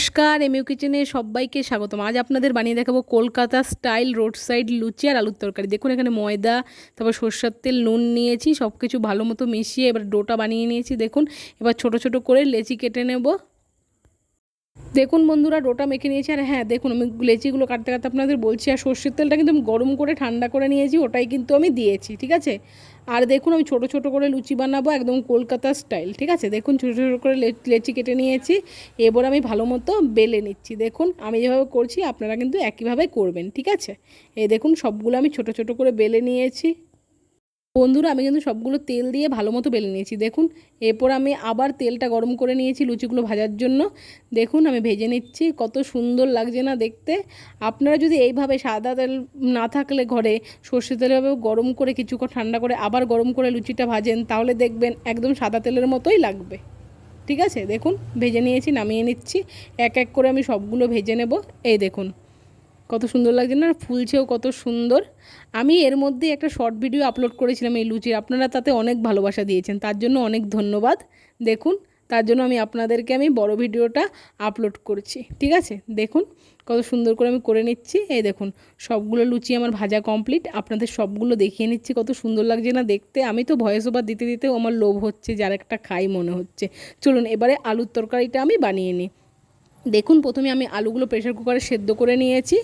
নমস্কার, এমইউ কিচেনে সবাইকে স্বাগতম। আজ আপনাদের বানিয়ে দেখাবো কলকাতা স্টাইল রোড সাইড লুচি আর আলুর তরকারি। দেখুন, এখানে ময়দা, তারপর সর্ষের তেল, নুন নিয়েছি সব কিছু ভালো মতো মিশিয়ে এবার ডোটা বানিয়ে নিয়েছি, দেখুন। এবার ছোট ছোট করে লেচি কেটে নেব। দেখুন বন্ধুরা, ডোটা মেখে নিয়েছি। আর হ্যাঁ দেখুন, আমি লেচিগুলো কাটতে কাটতে আপনাদের বলছি, আর সর্ষের তেলটা কিন্তু আমি গরম করে ঠান্ডা করে নিয়েছি, ওটাই কিন্তু আমি দিয়েছি, ঠিক আছে? আর দেখুন আমি ছোট ছোট করে লুচি বানাবো একদম কলকাতা স্টাইল, ঠিক আছে? দেখুন ছোটো ছোটো করে লেচি কেটে নিয়েছি, এবার আমি ভালো মতো বেলে নিচ্ছি। দেখুন আমি যেভাবে করছি আপনারা কিন্তু একইভাবে করবেন, ঠিক আছে? এই দেখুন সবগুলো আমি ছোট ছোট করে বেলে নিয়েছি। বন্ধুরা, আমি কিন্তু সবগুলো তেল দিয়ে ভালো মতো বেলে নিয়েছি। দেখুন, এরপর আমি আবার তেলটা গরম করে নিয়েছি লুচিগুলো ভাজার জন্য। দেখুন, আমি ভেজে নিচ্ছি, কত সুন্দর লাগছে না দেখতে। আপনারা যদি এইভাবে সাদা তেল না থাকলে ঘরে সর্ষে তেলভাবে গরম করে কিছুক্ষণ ঠান্ডা করে আবার গরম করে লুচিটা ভাজেন, তাহলে দেখবেন একদম সাদা তেলের মতোই লাগবে। ঠিক আছে? দেখুন, ভেজে নিয়েছি, নামিয়ে নিচ্ছি। এক এক করে আমি সবগুলো ভেজে নেব। এই দেখুন কত সুন্দর লাগছে না? ফুলছেও কত সুন্দর। আমি এর মধ্যে একটা শর্ট ভিডিও আপলোড করেছিলাম এই লুচির আপনারা তাতে অনেক ভালোবাসা দিয়েছেন। তার জন্য অনেক ধন্যবাদ। দেখুন, তার জন্য আমি আপনাদেরকে আমি বড় ভিডিওটা আপলোড করছি। ঠিক আছে? দেখুন, কত সুন্দর করে আমি করে নিচ্ছি। এই দেখুন, সবগুলো লুচি আমার ভাজা কমপ্লিট আপনাদের সবগুলো দেখিয়ে নিচ্ছি কত সুন্দর লাগছে না দেখতে। আমি তো ভয়েস ওভার দিতে দিতেও আমার লোভ হচ্ছে, যার একটা খাই মনে হচ্ছে। চলুন, এবারে আলুর তরকারিটা আমি বানিয়ে নিই। দেখুন, প্রথমে আমি আলুগুলো প্রেশার কুকারে সেদ্ধ করে নিয়েছি।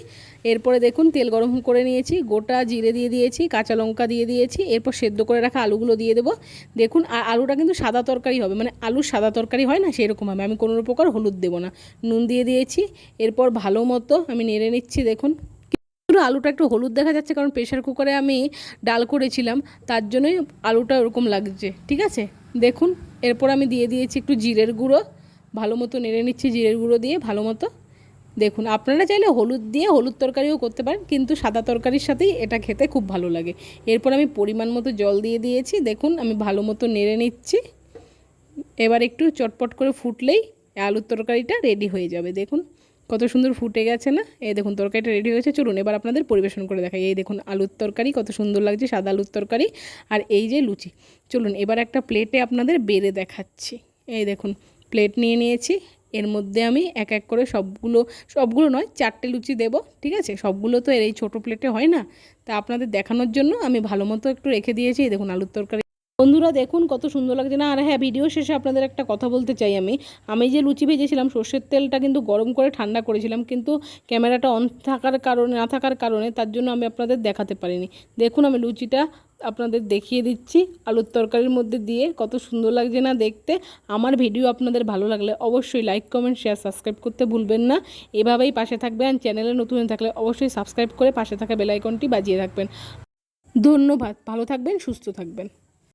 এরপরে দেখুন, তেল গরম করে নিয়েছি, গোটা জিরে দিয়ে দিয়েছি, কাঁচা লঙ্কা দিয়ে দিয়েছি, এরপর সেদ্ধ করে রাখা আলুগুলো দিয়ে দেবো। দেখুন আর আলুটা কিন্তু সাদা তরকারি হবে মানে আলুর সাদা তরকারি হয় না, সেরকম হবে, আমি কোনো প্রকার হলুদ দেবো না। নুন দিয়ে দিয়েছি, এরপর ভালো মতো আমি নেড়ে নিচ্ছি, দেখুন। পুরো আলুটা একটু হলুদ দেখা যাচ্ছে, কারণ প্রেশার কুকারে আমি ডাল করেছিলাম, তার জন্যই আলুটা ওরকম লাগছে, ঠিক আছে? দেখুন, এরপর আমি দিয়ে দিয়েছি একটু জিরের গুঁড়ো। ভালো মতো নেড়ে নিচ্ছি জিরের গুঁড়ো দিয়ে, ভালো মতো। দেখুন, আপনারা চাইলে হলুদ দিয়ে, হলুদ তরকারিও করতে পারেন, কিন্তু সাদা তরকারির সাথেই এটা খেতে খুব ভালো লাগে। এরপর আমি পরিমাণ মতো জল দিয়ে দিয়েছি, দেখুন, আমি ভালো মতো নেড়ে নিচ্ছি। এবার একটু চটপট করে ফুটলেই আলুর তরকারিটা রেডি হয়ে যাবে, দেখুন। কত সুন্দর ফুটে গেছে না? এই দেখুন, তরকারিটা রেডি হয়েছে। চলুন, এবার আপনাদের পরিবেশন করে দেখাই। এই দেখুন, আলুর তরকারি, কত সুন্দর লাগছে সাদা আলুর তরকারি। আর এই যে লুচি। চলুন, এবার একটা প্লেটে আপনাদের বেড়ে দেখাচ্ছি। এই দেখুন প্লেট নিয়ে নিয়েছি। এর মধ্যে আমি এক এক করে সবগুলো সবগুলো নয়, চারটে লুচি দেব, ঠিক আছে? সবগুলো তো এর এই ছোটো প্লেটে হয় না। তা আপনাদের দেখানোর জন্য আমি ভালো মতো একটু রেখে দিয়েছি। দেখুন, আলুর তরকারি বন্ধুরা দেখুন কত সুন্দর লাগছে না? আর হ্যাঁ ভিডিও শেষে আপনাদের একটা কথা বলতে চাই আমি। আমি যে লুচি ভেজেছিলাম, সর্ষের তেলটা কিন্তু গরম করে ঠান্ডা করেছিলাম, কিন্তু ক্যামেরাটা অন থাকার কারণে, না থাকার কারণে তার জন্য আমি আপনাদের দেখাতে পারিনি। দেখুন, আমি লুচিটা আপনাদের দেখিয়ে দিচ্ছি। আলুর তরকারির মধ্যে দিয়ে কত সুন্দর লাগছে না দেখতে। আমার ভিডিও আপনাদের ভালো লাগলে অবশ্যই লাইক কমেন্ট শেয়ার সাবস্ক্রাইব করতে ভুলবেন না। এভাবেই পাশে থাকবেন। চ্যানেলে নতুন থাকলে অবশ্যই সাবস্ক্রাইব করে পাশে থাকা বেলাইকনটি বাজিয়ে রাখবেন। ধন্যবাদ। ভালো থাকবেন, সুস্থ থাকবেন।